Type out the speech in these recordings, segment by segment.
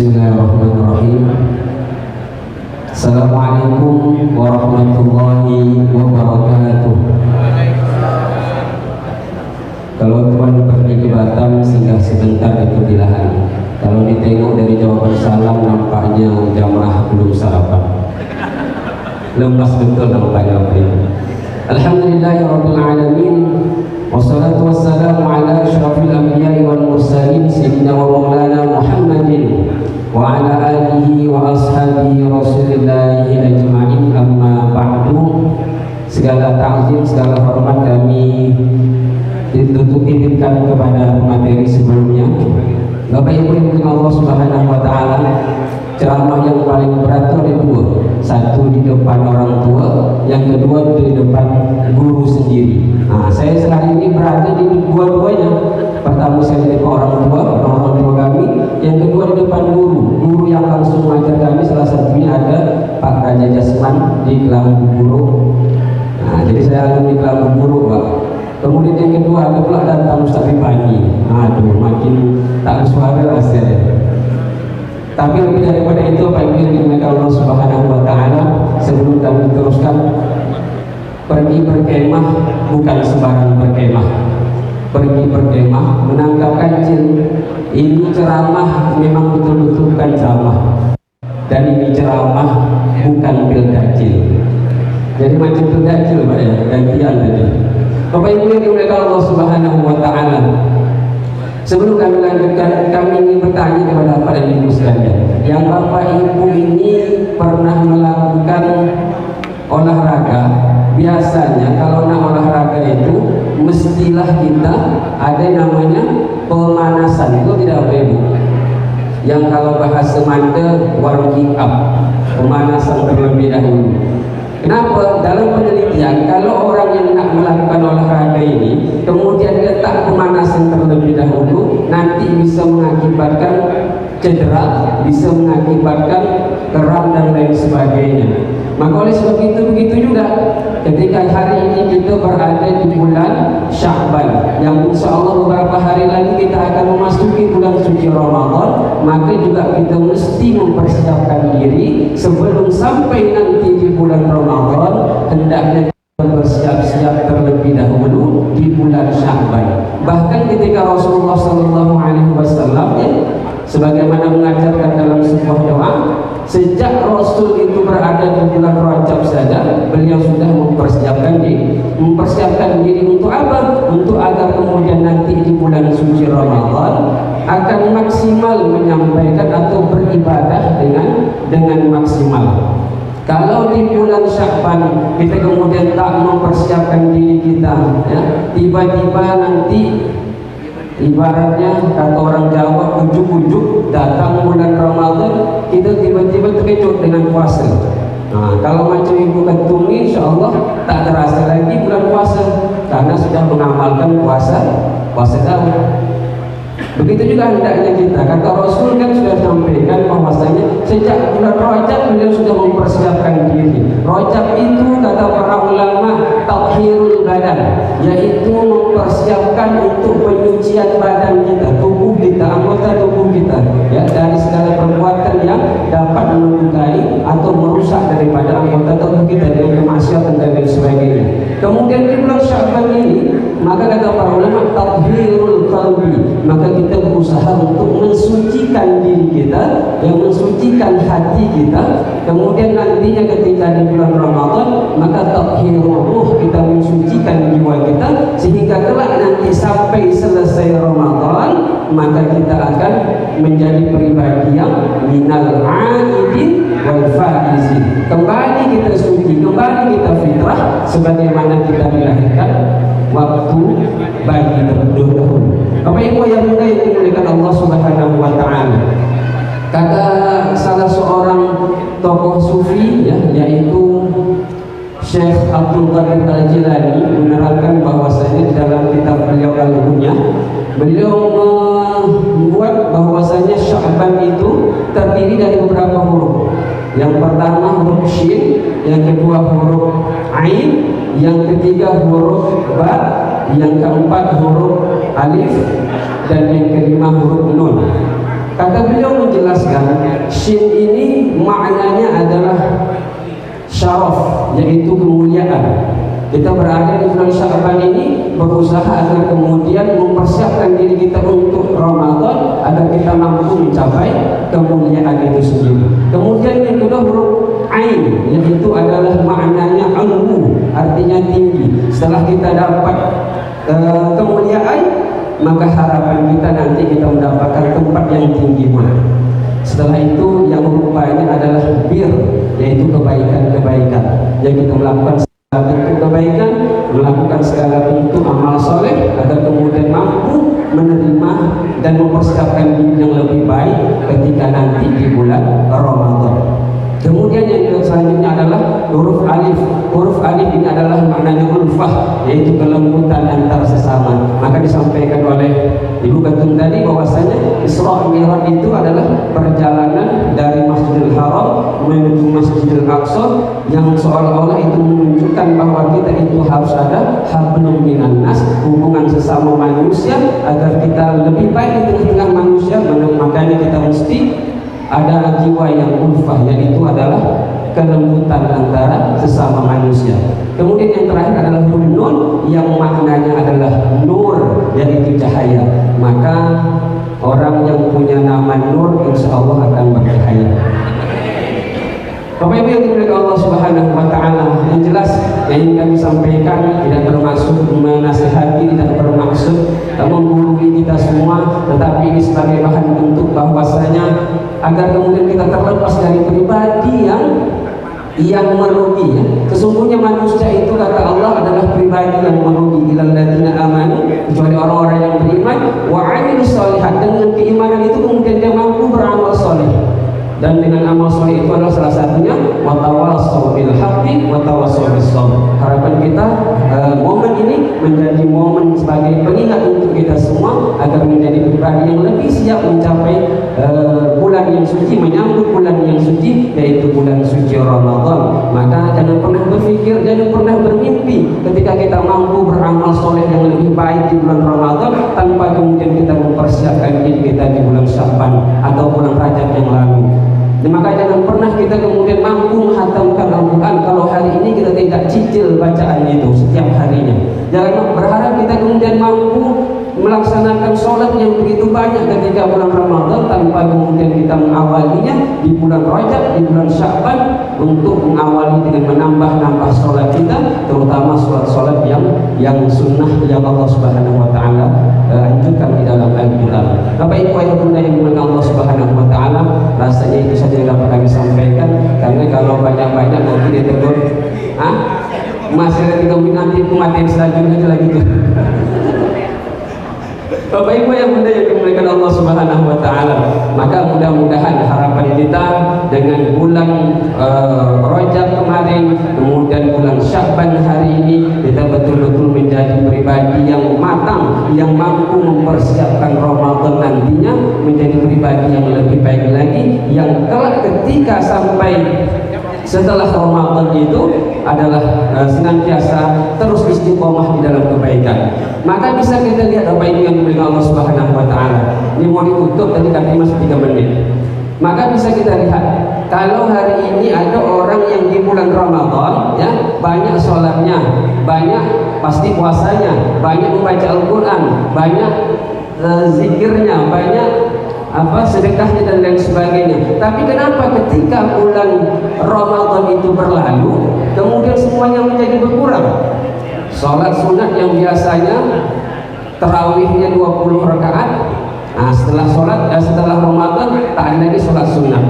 Bismillahirrahmanirrahim. Assalamualaikum warahmatullahi wabarakatuh. Kalau tuan pergi ke Batam singgah sebentar di lahan Kalau ditengok dari jawaban salam nampaknya jamaah belum sarapan. Lemas betul nampaknya Alhamdulillahirrahmanirrahim Wassalatu wassalamu ala ashrafil anbiya'i wal mursalin Sayyidina wa maulana Ala alihi wa ashabihi rasulillahi ajma'in amma ba'du Segala ta'zim, segala hormat kami dititipkan kepada materi sebelumnya. Bapak Ibu yang Allah Subhanahu wa taala ceramah yang paling berat itu ada dua. Satu di depan orang tua yang kedua di depan guru sendiri. Nah saya sekarang ini berada di dua-duanya. Pertama saya di depan orang tua orang tua kami. Yang kedua di depan guru yang langsung mengajar kami salah satunya ada Pak Raja Jasman di Kelambu Buruk nah jadi saya di Kelambu Buruk Pak Kemudian yang kedua ada pula datang Ustaz Ribani. Aduh, makin tak suara rasanya. Tapi lebih daripada itu apa yang dimuliakan Allah Subhanahu wa taala sebelum kami teruskan pergi berkemah bukan sembarang berkemah. Pergi berkemah menangkap kancil. Ini ceramah memang betul-betul bukan ceramah. Dan ini ceramah bukan pil dajil. Jadi macam pil dajil Pak ya, gantian tadi. Bapak Ibu yang dimuliakan Allah Subhanahu wa taala, Sebelum kami lanjutkan, kami ingin bertanya kepada dan Ibu sekalian. Yang Bapak Ibu ini pernah melakukan olahraga, biasanya kalau nak olahraga itu mestilah kita ada namanya pemanasan itu tidak apa Ibu? Yang kalau bahasa Manda warming up, pemanasan terlebih dahulu. Kenapa? Dalam penelitian, kalau orang yang nak melakukan olahraga ini, kemudian letak pemanasan terlebih dahulu, nanti bisa mengakibatkan cedera, bisa mengakibatkan keram dan lain sebagainya. Maka oleh sebab itu begitu juga ketika hari ini kita berada di bulan Syakban yang insya Allah beberapa hari lagi kita akan memasuki bulan suci Ramadan maka juga kita mesti mempersiapkan diri sebelum sampai nanti di bulan Ramadan hendaknya bersiap-siap terlebih dahulu di bulan Syakban. Bahkan ketika Rasulullah Sallallahu Alaihi Wasallam ya, sebagaimana mengajarkan dalam sebuah doa Sejak Rasul itu berada di bulan Rajab saja, beliau sudah mempersiapkan diri. Mempersiapkan diri untuk apa? Untuk agar kemudian nanti di bulan suci Ramadan akan maksimal menyampaikan atau beribadah dengan dengan maksimal. Kalau di bulan Syakban kita kemudian tak mempersiapkan diri kita, ya, tiba-tiba nanti Ibaratnya kata orang Jawa ujuk-ujuk datang bulan Ramadan kita tiba-tiba terkejut dengan puasa. Nah, kalau macam ibu ketum ini insya Allah tak terasa lagi bulan puasa karena sudah mengamalkan puasa puasa tahun. Begitu juga hendaknya kita. Kata Rasul kan sudah sampaikan bahwasanya sejak bulan Rajab beliau sudah mempersiapkan diri. Rajab itu kata para ulama tathirul badan, yaitu mempersiapkan untuk penyucian badan kita, tubuh kita, anggota tubuh kita, ya dari segala perbuatan yang dapat melukai atau merusak tubuh kita dengan kemaksiatan dan lain sebagainya. Kemudian di bulan Syawal ini, maka kata para ulama tathirul qalbi, maka kita berusaha untuk mensucikan diri kita yang mensucikan hati kita kemudian nantinya ketika di bulan Ramadan maka takhirul ruh kita mensucikan jiwa kita sehingga kelak nanti sampai selesai Ramadan maka kita akan menjadi pribadi yang minal aidin wal faizin kembali kita suci kembali kita fitrah sebagaimana kita dilahirkan waktu bagi terdahulu Bapak Ibu yang mulia yang dimuliakan Allah Subhanahu wa taala. Kata salah seorang tokoh sufi ya yaitu Syekh Abdul Qadir Al-Jilani menerangkan bahwasanya dalam kitab beliau al beliau membuat bahwasanya Sya'ban itu terdiri dari beberapa huruf. Yang pertama huruf shin, yang kedua huruf ain, yang ketiga huruf ba, yang keempat huruf alif dan yang kelima huruf nun. Kata beliau menjelaskan, shin ini maknanya adalah syaraf, yaitu kemuliaan. Kita berada di bulan Syaban ini berusaha agar kemudian mempersiapkan diri kita untuk Ramadan agar kita mampu mencapai kemuliaan itu sendiri. Kemudian yang kedua huruf Ain yaitu adalah maknanya anggu artinya tinggi. Setelah kita dapat uh, kemuliaan maka harapan kita nanti kita mendapatkan tempat yang tinggi pula. Setelah itu yang rupanya adalah bir yaitu kebaikan-kebaikan yang kita melakukan melakukan segala bentuk amal soleh agar kemudian mampu menerima dan mempersiapkan diri yang lebih baik ketika nanti di bulan Ramadan. Kemudian yang selanjutnya adalah huruf alif. Huruf alif ini adalah maknanya ulfah, yaitu kelembutan antar sesama. Maka disampaikan oleh Ibu Ketum tadi bahwasanya Isra Mi'raj itu adalah perjalanan dari Masjidil Haram menuju Masjidil Aqsa yang seolah-olah itu menunjukkan bahwa kita itu harus ada hablum minan nas, hubungan sesama manusia agar kita lebih baik di tengah-tengah manusia. Makanya kita mesti ada jiwa yang ulfah yaitu adalah kelembutan antara sesama manusia. Kemudian yang terakhir adalah nun yang maknanya adalah nur yaitu cahaya. Maka orang yang punya nama nur insya Allah akan bercahaya. Bapak Ibu yang dimuliakan Allah Subhanahu wa taala, yang jelas yang ingin kami sampaikan tidak bermaksud menasihati, tidak bermaksud menggurui kita semua, tetapi ini sebagai bahan untuk bahwasanya agar kemudian kita terlepas dari pribadi yang yang merugi ya. Sesungguhnya manusia itu kata Allah adalah pribadi yang merugi ilal ladzina amanu kecuali orang-orang yang beriman wa amilus solihat dengan keimanan itu kemudian dia mampu beramal soleh dan dengan amal soleh itu adalah salah satunya watawasau bil haqqi watawasau bis Harapan kita uh, momen ini menjadi momen sebagai pengingat untuk kita semua agar menjadi pribadi yang lebih siap mencapai uh, bulan yang suci, menyambut bulan yang suci yaitu bulan suci Ramadan. Maka jangan pernah berpikir, jangan pernah bermimpi ketika kita mampu beramal soleh yang lebih baik di bulan Ramadan tanpa kemudian kita mempersiapkan diri kita di bulan Syaban atau bulan Rajab yang lalu. Maka jangan pernah kita kemudian mampu menghatamkan Al-Quran kalau hari ini kita tidak cicil bacaan itu setiap harinya. Jangan berharap kita kemudian mampu melaksanakan sholat yang begitu banyak ketika bulan Ramadan tanpa kemudian kita mengawalinya di bulan Rajab, di bulan Syakban untuk mengawali dengan menambah-nambah sholat kita terutama sholat-sholat yang yang sunnah yang Allah Subhanahu Wa Taala uh, anjurkan di dalam Al-Quran. Bapak Ibu ayah bunda yang dimuliakan Allah Subhanahu Wa Taala, rasanya itu saja yang dapat kami sampaikan karena kalau banyak-banyak nanti ditegur, ah masih tiga menit nanti kematian selanjutnya lagi tuh. Bapak Ibu yang bunda yang dimuliakan Allah Subhanahu wa taala. Maka mudah-mudahan harapan kita dengan bulan uh, Rajab kemarin, kemudian bulan Syakban hari ini kita betul-betul menjadi pribadi yang matang, yang mampu mempersiapkan Ramadan nantinya menjadi pribadi yang lebih baik lagi yang kelak ketika sampai setelah Ramadan itu adalah uh, senantiasa terus istiqomah di dalam kebaikan. Maka bisa kita lihat apa ini yang diberikan Allah Subhanahu wa taala. Ini mau ditutup tadi katanya masih 3 menit. Maka bisa kita lihat kalau hari ini ada orang yang di bulan Ramadan ya banyak sholatnya, banyak pasti puasanya, banyak membaca Al-Qur'an, banyak uh, zikirnya, banyak apa sedekahnya dan lain sebagainya. Tapi kenapa ketika bulan Ramadan itu berlalu, kemudian semuanya? Salat sunat yang biasanya terawihnya 20 rakaat, nah setelah sholat dan setelah Ramadan tak ada lagi sholat sunat.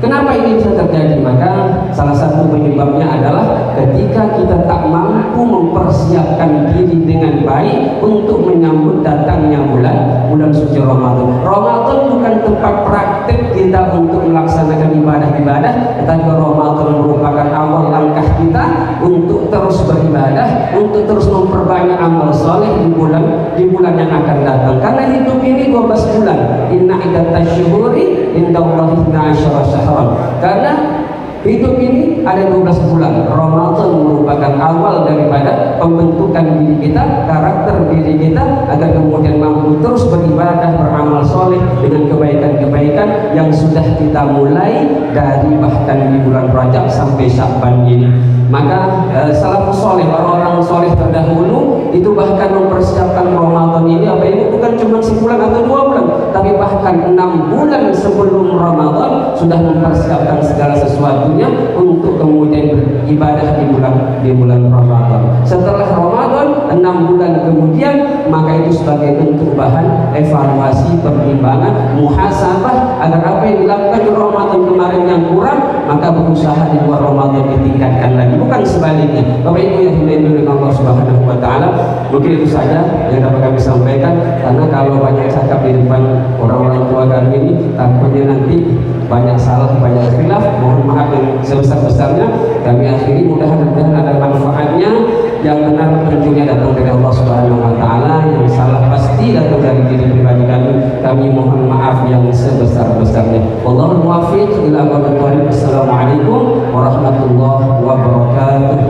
Kenapa ini bisa terjadi? Maka salah satu penyebabnya adalah ketika kita tak mampu mempersiapkan diri dengan baik untuk menyambut datangnya bulan bulan suci. Ramadan terus beribadah, untuk terus memperbanyak amal soleh di bulan di bulan yang akan datang. Karena hidup ini 12 bulan. Inna iddat tasyuhuri indallahi 12 syahran. Karena Hidup ini ada 12 bulan. Ramadan merupakan awal daripada pembentukan diri kita, karakter diri kita agar kemudian mampu terus beribadah, beramal soleh dengan kebaikan-kebaikan yang sudah kita mulai dari bahkan di bulan Rajab sampai Syakban ini. Maka eh, salafus soleh, orang-orang soleh terdahulu itu bahkan mempersiapkan Ramadan ini apa ini bukan cuma sebulan atau dua bulan, tapi bahkan enam bulan sebelum Ramadan sudah mempersiapkan segala sesuatunya untuk kemudian beribadah di bulan di bulan Ramadan. Setelah Ramadan enam bulan kemudian maka itu sebagai bentuk bahan evaluasi pertimbangan muhasabah agar apa yang dilakukan di Ramadan kemarin yang kurang maka berusaha di luar Ramadan ditingkatkan lagi. Bukan sebaliknya. Bapak Ibu yang dimuliakan oleh Allah Subhanahu wa taala mungkin itu saja yang dapat kami sampaikan. Karena kalau banyak cakap di depan orang-orang tua kami ini takutnya nanti banyak salah banyak khilaf. Mohon maaf yang sebesar-besarnya. Kami akhiri mudah-mudahan yang sebesar-besarnya. Wallahul muwaffiq ila aqwamit thoriq. Assalamualaikum warahmatullahi wabarakatuh.